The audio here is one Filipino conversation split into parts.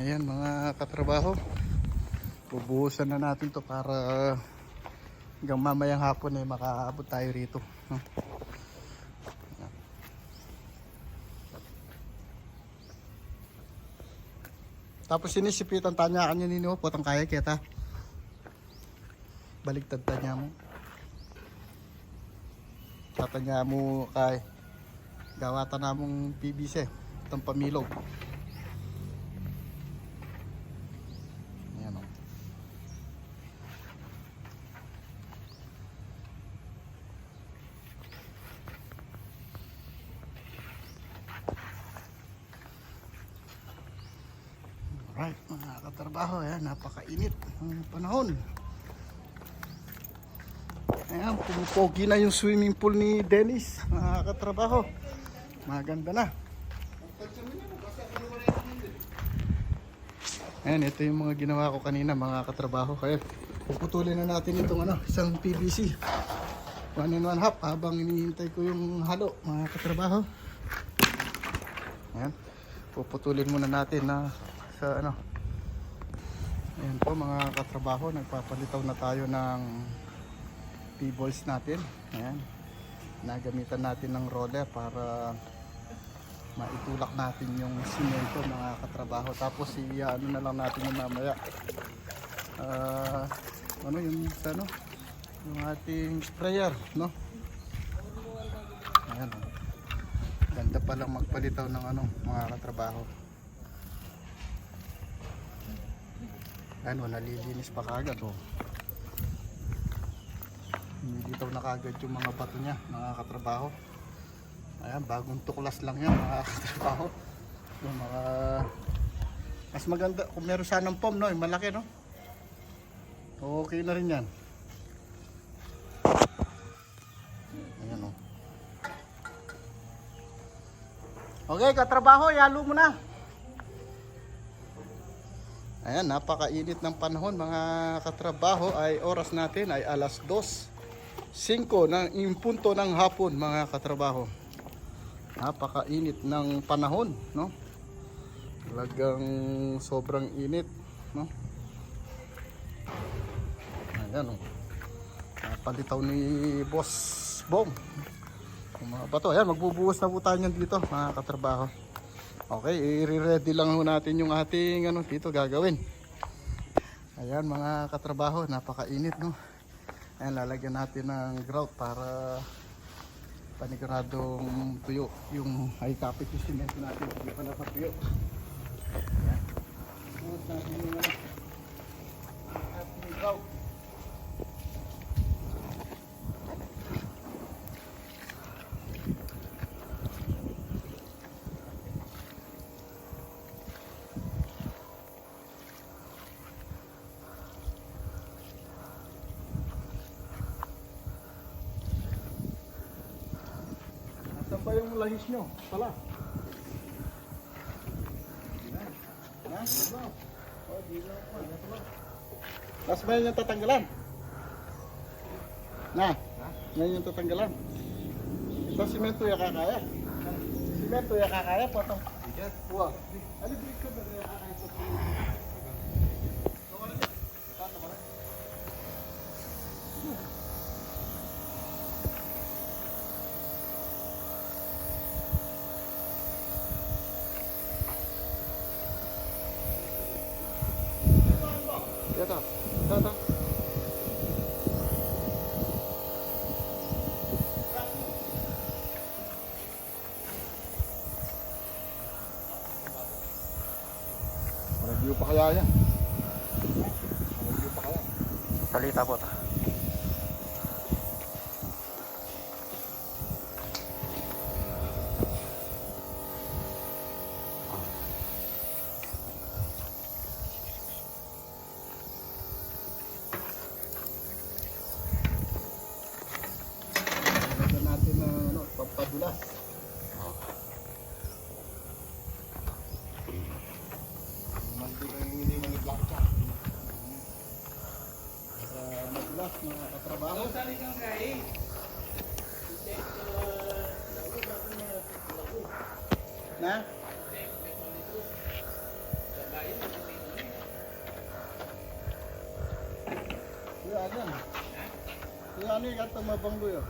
Ayan mga katrabaho. Bubuhusan na natin to para hanggang mamayang hapon eh makaabot tayo rito. Ayan. Tapos sinisipitan tanya kanya nino potong kaya kita. Baligtad tanya mo. Tatanya mo kay gawatan namong PVC itong pamilog. Ayan o. Alright, mga katrabaho, ayan, napakainit ang panahon. Ayan, pumupogi na yung swimming pool ni Dennis, mga katrabaho. Maganda na. Ayan, ito yung mga ginawa ko kanina, mga katrabaho. Kaya, puputulin na natin itong ano, isang PVC. One and one half, habang hinihintay ko yung halo, mga katrabaho. Ayan, puputulin muna natin na sa ano. Ayan po mga katrabaho, nagpapalitaw na tayo ng P-balls natin. Ayan. Nagamitan natin ng roller para maitulak natin yung simento mga katrabaho. Tapos i ano na lang natin yung mamaya. Ah, ano yung ano? Yung ating sprayer, no? Ayan. Ganda pa lang magpalitaw ng ano, mga katrabaho. Ano, nalilinis pa kagad oh. Nilitaw na kagad yung mga bato niya, mga katrabaho. Ayan, bagong tuklas lang yan, mga katrabaho. Yung mga... Mas maganda, kung meron sanang pom, no? Yung malaki, no? Okay na rin yan. Ayan, oh. Okay, katrabaho, yalo mo na. Ayan, napakainit ng panahon mga katrabaho ay oras natin ay alas 2.05 ng impunto ng hapon mga katrabaho. Napakainit ng panahon, no? Talagang sobrang init, no? Ayan, oh. Napalitaw ni Boss Bong. Mga bato, ayan, magbubuhos na po tayo dito mga katrabaho. Okay, i-ready lang natin yung ating ano dito gagawin. Ayan mga katrabaho, napakainit no. Ayan, lalagyan natin ng grout para paniguradong tuyo yung high yung cement natin. Hindi pa napatuyo. Ayan. Buhos Ba yung lahis nyo? Pala. Pa. Tapos ba yun yung tatanggalan? Na? Ngayon yung tatanggalan? Ito simento yung kakaya. Simento yung kakaya po itong. Uwa. Ano ba ito ba yung kakaya sa Ito. Ito, ito. Review pa kaya yan? Review pa kaya? Salita po. Lagyan natin ng ano, pampadulas. Na? Kuya, ano? Kuya, ano yung katong mabanggo yun?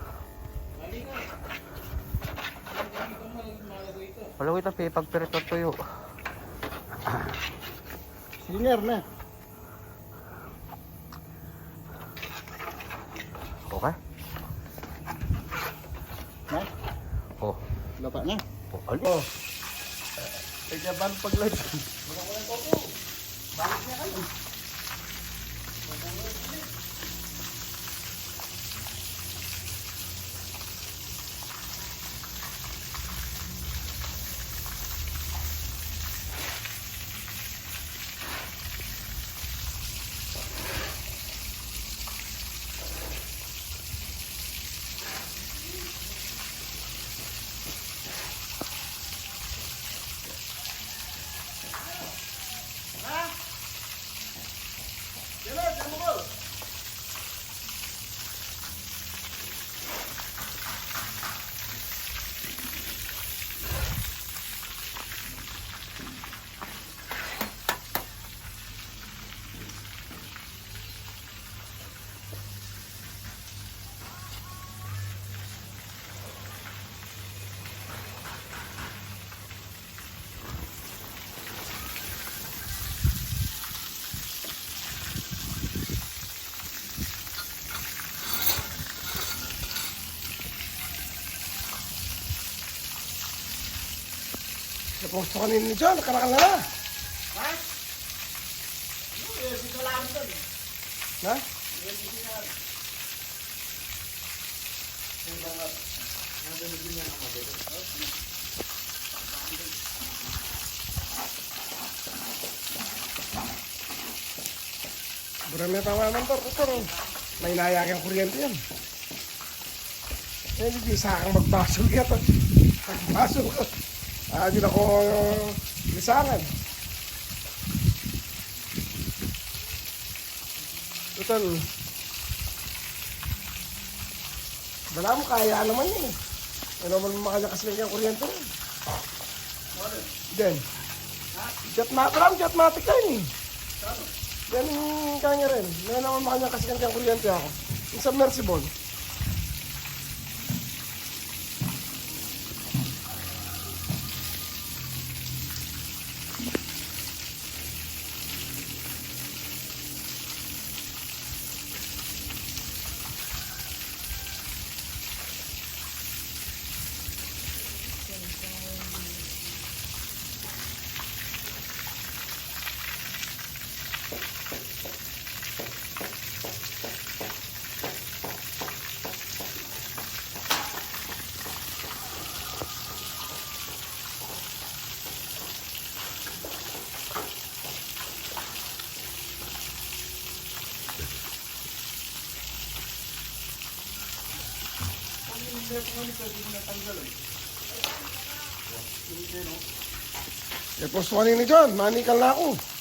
Walang kita pi pagpirit ng tuyo. Singer na. Okay. Ha? Oh. Lapa na. Oh, ano? Oh. Kaya ba? Pag-live? Naposto ka nini dyan, nakarakal na na. Ha? Marami na tama naman to, pero may nayakin kuryente yan. Eh, hindi sa akin magbasol yan. Magbasol ka. Ah, di na ko lisangan. Total. Wala mo, kaya naman yun eh. Ano naman makalakas lang yung kuryente rin. Then, jet matic lang, jet matic ka yun eh. Yan yung kanya rin. Ano naman makalakas lang yung kuryente ako. Yung submersible. Eh, posto kanina dyan, manikal na ako.